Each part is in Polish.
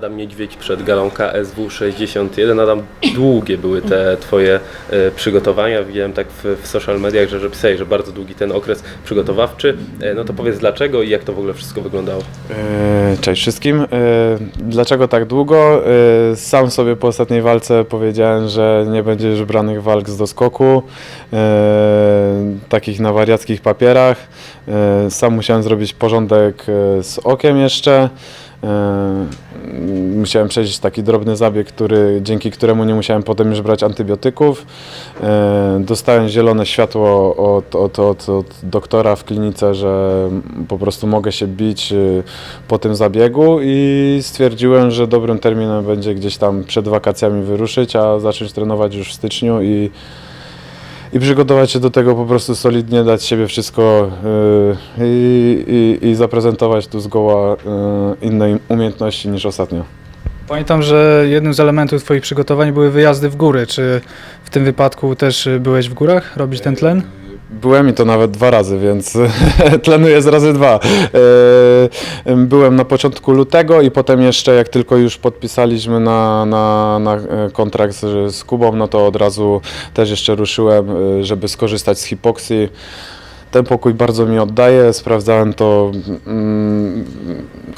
Adam Niedźwiedź przed galą KSW 61. Adam, długie były te twoje e, przygotowania. Widziałem tak w, w social mediach, że, że pisałeś, że bardzo długi ten okres przygotowawczy. E, no to powiedz dlaczego i jak to w ogóle wszystko wyglądało? E, Cześć wszystkim. Dlaczego tak długo? Sam sobie po ostatniej walce powiedziałem, że nie będzie już branych walk z doskoku, takich na wariackich papierach. Sam musiałem zrobić porządek z okiem jeszcze. E, Musiałem przejść taki drobny zabieg, który, dzięki któremu nie musiałem potem już brać antybiotyków. E, Dostałem zielone światło od, od, od, od doktora w klinice, że po prostu mogę się bić y, po tym zabiegu i stwierdziłem, że dobrym terminem będzie gdzieś tam przed wakacjami wyruszyć, a zacząć trenować już w styczniu i, i przygotować się do tego po prostu solidnie, dać siebie wszystko y, i, i, i zaprezentować tu zgoła y, inne umiejętności niż ostatnio. Pamiętam, że jednym z elementów Twoich przygotowań były wyjazdy w góry. Czy w tym wypadku też byłeś w górach, robić ten tlen? Byłem i to nawet dwa razy, więc tlenu jest razy dwa. E, Byłem na początku lutego i potem jeszcze jak tylko już podpisaliśmy na, na, na e, kontrakt z, z Kubą, no to od razu też jeszcze ruszyłem, e, żeby skorzystać z hipoksji. Ten pokój bardzo mi oddaje, sprawdzałem to.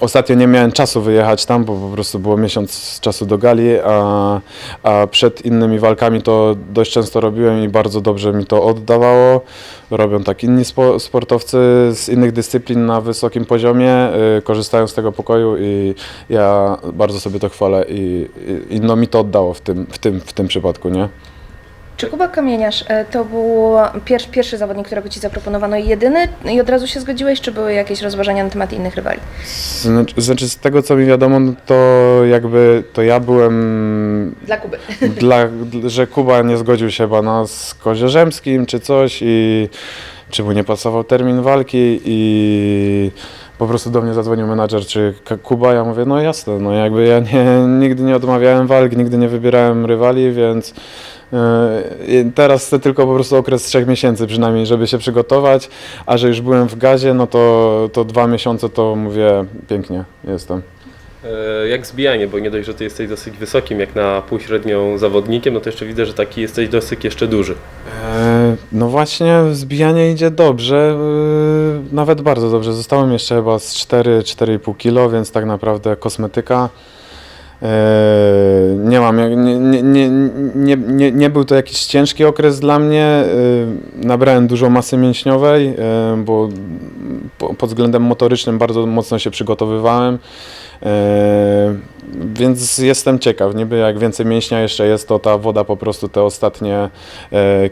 Ostatnio nie miałem czasu wyjechać tam, bo po prostu było miesiąc czasu do gali, a, a przed innymi walkami to dość często robiłem i bardzo dobrze mi to oddawało. Robią tak inni spo, sportowcy z innych dyscyplin na wysokim poziomie, y, korzystają z tego pokoju i ja bardzo sobie to chwalę i, i, i no mi to oddało w tym, w tym, w tym przypadku, nie? Czy Kuba Kamieniarz e, to był pier pierwszy zawodnik, którego Ci zaproponowano i jedyny i od razu się zgodziłeś, czy były jakieś rozważania na temat innych rywali? Znaczy, znaczy z tego co mi wiadomo, no to jakby to ja byłem Dla Kuby. dla, że Kuba nie zgodził się chyba na z Kozierzemskim czy coś i czy mu nie pasował termin walki i po prostu do mnie zadzwonił menadżer, czy Kuba, ja mówię, no jasne, no jakby ja nie, nigdy nie odmawiałem walk, nigdy nie wybierałem rywali, więc teraz chcę tylko po prostu okres trzech miesięcy przynajmniej, żeby się przygotować, a że już byłem w gazie, no to, to dwa miesiące to mówię, pięknie jestem. E, Jak zbijanie, bo nie dość, że ty jesteś dosyć wysokim, jak na półśrednią zawodnikiem, no to jeszcze widzę, że taki jesteś dosyć jeszcze duży. E, No właśnie, zbijanie idzie dobrze, e, nawet bardzo dobrze. Zostałem jeszcze chyba z 4-4,5 kg, więc tak naprawdę kosmetyka. E, Nie mam, nie, nie, nie, nie, nie, był to jakiś ciężki okres dla mnie. e, Nabrałem dużo masy mięśniowej, e, bo po- pod względem motorycznym bardzo mocno się przygotowywałem. Więc jestem ciekaw, niby jak więcej mięśnia jeszcze jest, to ta woda po prostu te ostatnie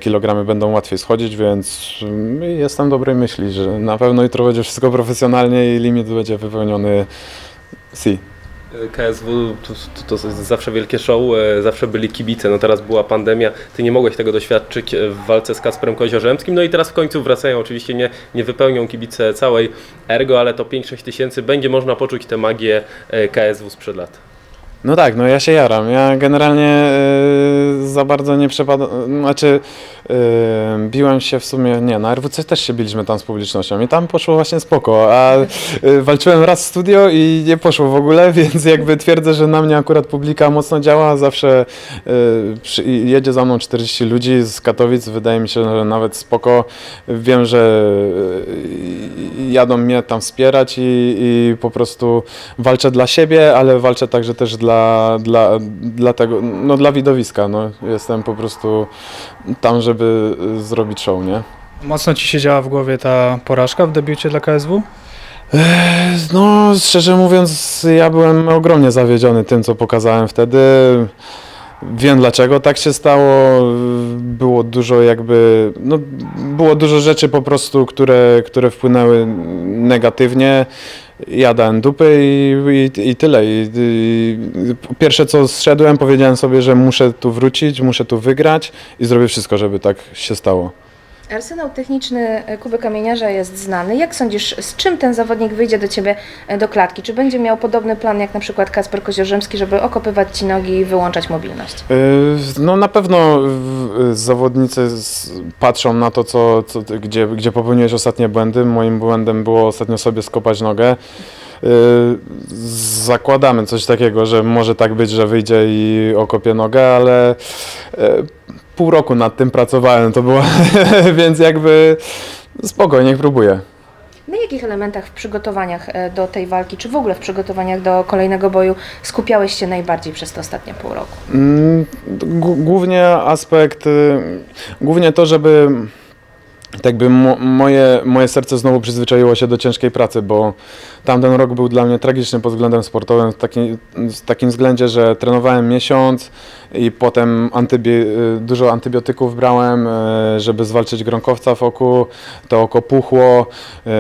kilogramy będą łatwiej schodzić, więc mm, jestem dobrej myśli, że na pewno jutro będzie wszystko profesjonalnie i limit będzie wypełniony si. KSW to, to, to zawsze wielkie show, e, zawsze byli kibice, no teraz była pandemia, ty nie mogłeś tego doświadczyć e, w walce z Kasperem Koziorzemskim, no i teraz w końcu wracają, oczywiście nie, nie wypełnią kibice całej Ergo, ale to 5-6 tysięcy, będzie można poczuć tę magię e, KSW sprzed lat. No tak, no ja się jaram. Ja generalnie za bardzo nie przepadam, znaczy e, biłem się w sumie, nie, na RWC też się biliśmy tam z publicznością i tam poszło właśnie spoko, a e, walczyłem raz w studio i nie poszło w ogóle, więc jakby twierdzę, że na mnie akurat publika mocno działa, zawsze e, przy, jedzie za mną 40 ludzi z Katowic, wydaje mi się, że nawet spoko. Wiem, że e, jadą mnie tam wspierać i, i po prostu walczę dla siebie, ale walczę także też dla, dla, dla tego, no dla widowiska, no. Jestem po prostu tam, żeby y, zrobić show, nie? Mocno Ci siedziała w głowie ta porażka w debiucie dla KSW? No, szczerze mówiąc, ja byłem ogromnie zawiedziony tym, co pokazałem wtedy. Wiem dlaczego tak się stało. Było dużo jakby, no, było dużo rzeczy po prostu, które, które wpłynęły negatywnie. Ja dałem dupy i, i, i tyle. I, i, pierwsze co zszedłem, powiedziałem sobie, że muszę tu wrócić, muszę tu wygrać i zrobię wszystko, żeby tak się stało. Arsenał techniczny e, Kuby Kamieniarza jest znany. Jak sądzisz, z czym ten zawodnik wyjdzie do Ciebie e, do klatki? Czy będzie miał podobny plan jak na przykład Kasper Koziorzemski, żeby okopywać Ci nogi i wyłączać mobilność? Yy, No na pewno zawodnicy patrzą na to, co, co, gdzie, gdzie popełniłeś ostatnie błędy. Moim błędem było ostatnio sobie skopać nogę. zakładamy coś takiego, że może tak być, że wyjdzie i okopie nogę, ale pół roku nad tym pracowałem, to było, więc jakby spokojnie, niech próbuję. Na jakich elementach w przygotowaniach e, do tej walki, czy w ogóle w przygotowaniach do kolejnego boju skupiałeś się najbardziej przez te ostatnie pół roku? Mm, Głównie aspekt, y, głównie to, żeby tak jakby mo, moje, moje serce znowu przyzwyczaiło się do ciężkiej pracy, bo tamten rok był dla mnie tragiczny pod względem sportowym, w, taki, w takim względzie, że trenowałem miesiąc i potem antybi, y, dużo antybiotyków brałem, y, żeby zwalczyć gronkowca w oku, to oko puchło, y,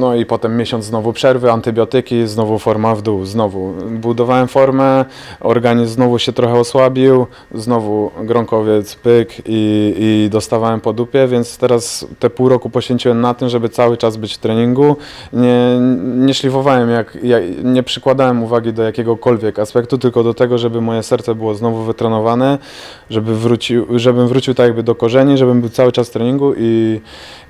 no i potem miesiąc znowu przerwy, antybiotyki, znowu forma w dół, znowu. Budowałem formę, organizm znowu się trochę osłabił, znowu gronkowiec, pyk i, i dostawałem po dupie, więc teraz te pół roku poświęciłem na tym, żeby cały czas być w treningu. Nie, nie szlifowałem, jak, jak, nie przykładałem uwagi do jakiegokolwiek aspektu, tylko do tego, żeby moje serce było znowu wytrenowane, żeby wrócił, żebym wrócił tak jakby do korzeni, żebym był cały czas w treningu i,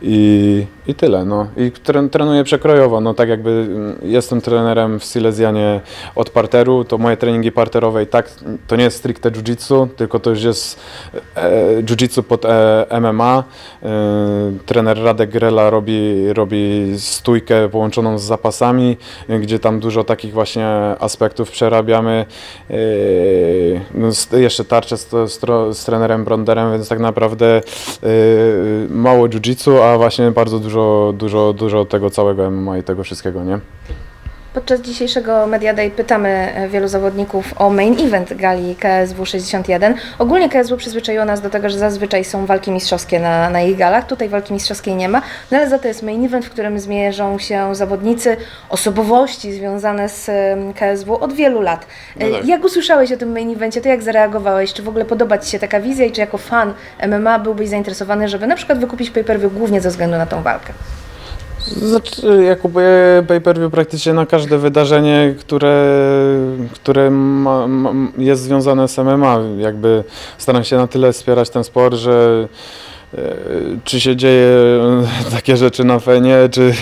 i, i tyle. No. I tren, trenuję przekrojowo, no tak jakby mm, jestem trenerem w Silesianie od parteru, to moje treningi parterowe i tak, to nie jest stricte jiu-jitsu, tylko to już jest e, jiu-jitsu pod e, MMA. E, trener Radek Grela robi, robi stójkę połączoną z zapasami, gdzie tam dużo takich właśnie aspektów przerabiamy. E, no, jeszcze tarczę z, z, z trenerem Bronderem, więc tak naprawdę e, mało jiu-jitsu, a właśnie bardzo dużo, dużo, dużo tego całego MMA i tego wszystkiego, nie? Podczas dzisiejszego Media Day pytamy e, wielu zawodników o main event gali KSW 61. Ogólnie KSW przyzwyczaiło nas do tego, że zazwyczaj są walki mistrzowskie na, na ich galach. Tutaj walki mistrzowskiej nie ma, no ale za to jest main event, w którym zmierzą się zawodnicy, osobowości związane z KSW od wielu lat. E, No tak. Jak usłyszałeś o tym main evencie, to jak zareagowałeś? Czy w ogóle podoba Ci się taka wizja i czy jako fan MMA byłbyś zainteresowany, żeby na przykład wykupić pay-per-view głównie ze względu na tą walkę? Znaczy, ja kupuję pay-per-view praktycznie na każde wydarzenie, które, które ma, ma, jest związane z MMA. Jakby staram się na tyle wspierać ten sport, że czy się dzieje e, takie rzeczy na fenie, czy,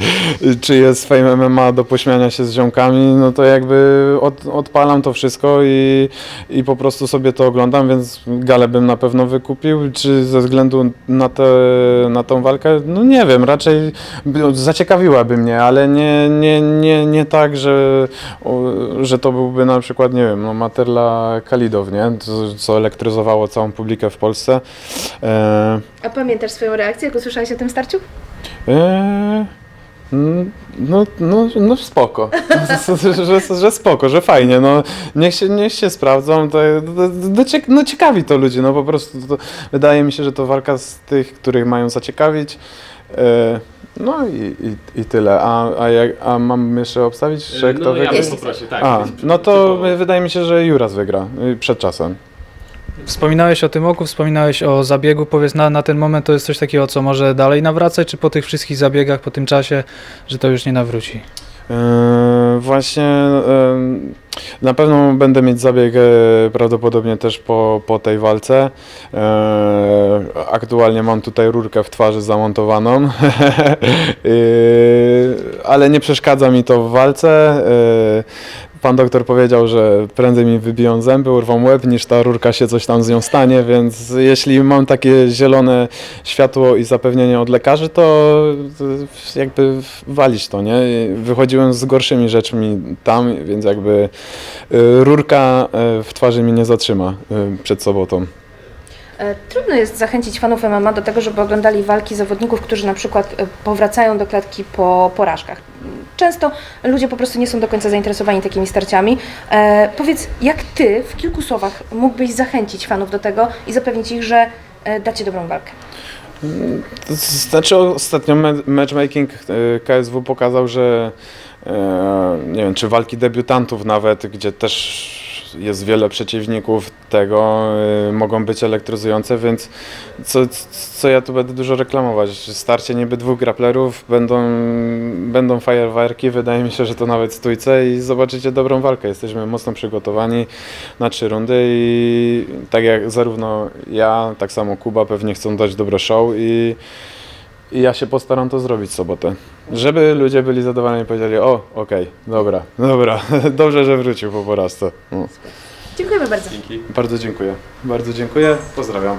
czy jest fame MMA do pośmiania się z ziomkami, no to jakby od, odpalam to wszystko i, i po prostu sobie to oglądam, więc galę bym na pewno wykupił, czy ze względu na, te, na tą walkę, no nie wiem, raczej by- zaciekawiłaby mnie, ale nie, nie, nie, nie tak, że, że to byłby na przykład, nie wiem, no Materla Kalidow, nie? Co, co elektryzowało całą publikę w Polsce. E, A pamiętasz swoją reakcję, jak usłyszałeś o tym starciu? Eee, No, no, no spoko, że, że spoko, że fajnie, no niech się, niech się sprawdzą, to, to, to, no ciekawi to ludzi, no po prostu to, wydaje mi się, że to walka z tych, których mają zaciekawić, Eee, no i, i, i tyle, a, a, jak, a mam jeszcze obstawić, że kto no, ja wygra? bym poprosił, tak. A, no to typowo. wydaje mi się, że Juras wygra y, przed czasem. Wspominałeś o tym oku, wspominałeś o zabiegu. Powiedz, na, na ten moment to jest coś takiego, co może dalej nawracać, czy po tych wszystkich zabiegach, po tym czasie, że to już nie nawróci? Yy, Właśnie yy, na pewno będę mieć zabieg yy, prawdopodobnie też po, po tej walce. Yy, Aktualnie mam tutaj rurkę w twarzy zamontowaną, Yy, ale nie przeszkadza mi to w walce. Yy, Pan doktor powiedział, że prędzej mi wybiją zęby, urwą łeb, niż ta rurka się coś tam z nią stanie, więc jeśli mam takie zielone światło i zapewnienie od lekarzy, to jakby walić to, nie? Wychodziłem z gorszymi rzeczami tam, więc jakby y, rurka y, w twarzy mi nie zatrzyma y, przed sobotą. E, Trudno jest zachęcić fanów MMA do tego, żeby oglądali walki zawodników, którzy na przykład powracają do klatki po porażkach. Często ludzie po prostu nie są do końca zainteresowani takimi starciami. E, powiedz, jak ty w kilku słowach mógłbyś zachęcić fanów do tego i zapewnić ich, że e, dacie dobrą walkę? To Znaczy ostatnio matchmaking y, KSW pokazał, że e, nie wiem, czy walki debiutantów nawet, gdzie też jest wiele przeciwników tego, y, mogą być elektryzujące, więc co, co ja tu będę dużo reklamować? Starcie niby dwóch graplerów, będą, będą fajerwerki, wydaje mi się, że to nawet stójce i zobaczycie dobrą walkę. Jesteśmy mocno przygotowani na trzy rundy i tak jak zarówno ja, tak samo Kuba pewnie chcą dać dobre show i i ja się postaram to zrobić w sobotę. Żeby ludzie byli zadowoleni i powiedzieli, o, okej, dobra, dobra, dobrze, że wrócił po porażce. No. Dziękujemy bardzo. Dzięki. Bardzo dziękuję. Bardzo dziękuję. Pozdrawiam.